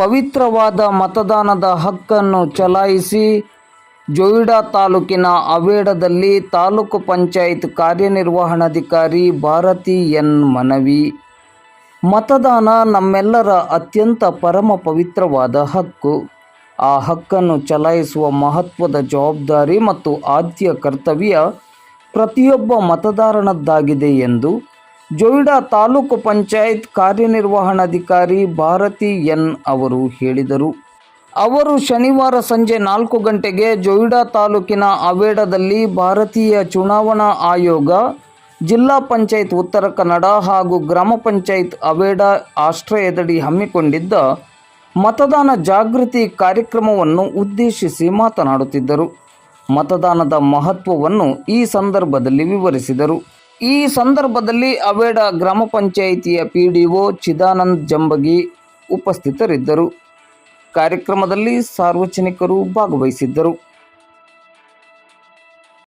ಪವಿತ್ರವಾದ ಮತದಾನದ ಹಕ್ಕನ್ನು ಚಲಾಯಿಸಿ ಜೊಯಿಡಾ ತಾಲೂಕಿನ ಅವೇಡದಲ್ಲಿ ತಾಲೂಕು ಪಂಚಾಯತ್ ಕಾರ್ಯನಿರ್ವಹಣಾಧಿಕಾರಿ ಭಾರತಿ ಎನ್ ಮನವಿ. ಮತದಾನ ನಮ್ಮೆಲ್ಲರ ಅತ್ಯಂತ ಪರಮ ಪವಿತ್ರವಾದ ಹಕ್ಕು. ಆ ಹಕ್ಕನ್ನು ಚಲಾಯಿಸುವ ಮಹತ್ವದ ಜವಾಬ್ದಾರಿ ಮತ್ತು ಆದ್ಯ ಕರ್ತವ್ಯ ಪ್ರತಿಯೊಬ್ಬ ಮತದಾರನದ್ದಾಗಿದೆ ಎಂದು ಜೊಯಿಡಾ ತಾಲೂಕು ಪಂಚಾಯತ್ ಕಾರ್ಯನಿರ್ವಹಣಾಧಿಕಾರಿ ಭಾರತಿ ಎನ್ ಅವರು ಹೇಳಿದರು. ಅವರು ಶನಿವಾರ ಸಂಜೆ ನಾಲ್ಕು ಗಂಟೆಗೆ ಜೊಯಿಡಾ ತಾಲೂಕಿನ ಅವೇಡದಲ್ಲಿ ಭಾರತೀಯ ಚುನಾವಣಾ ಆಯೋಗ, ಜಿಲ್ಲಾ ಪಂಚಾಯತ್ ಉತ್ತರ ಕನ್ನಡ ಹಾಗೂ ಗ್ರಾಮ ಪಂಚಾಯತ್ ಅವೇಡ ಆಶ್ರಯದಡಿ ಹಮ್ಮಿಕೊಂಡಿದ್ದ ಮತದಾನ ಜಾಗೃತಿ ಕಾರ್ಯಕ್ರಮವನ್ನು ಉದ್ದೇಶಿಸಿ ಮಾತನಾಡುತ್ತಿದ್ದರು. ಮತದಾನದ ಮಹತ್ವವನ್ನು ಈ ಸಂದರ್ಭದಲ್ಲಿ ವಿವರಿಸಿದರು. ಈ ಸಂದರ್ಭದಲ್ಲಿ ಅವೇಡ ಗ್ರಾಮ ಪಂಚಾಯಿತಿಯ P D O Chidanand Jambagi ಉಪಸ್ಥಿತರಿದ್ದರು. ಕಾರ್ಯಕ್ರಮದಲ್ಲಿ ಸಾರ್ವಜನಿಕರು ಭಾಗವಹಿಸಿದ್ದರು.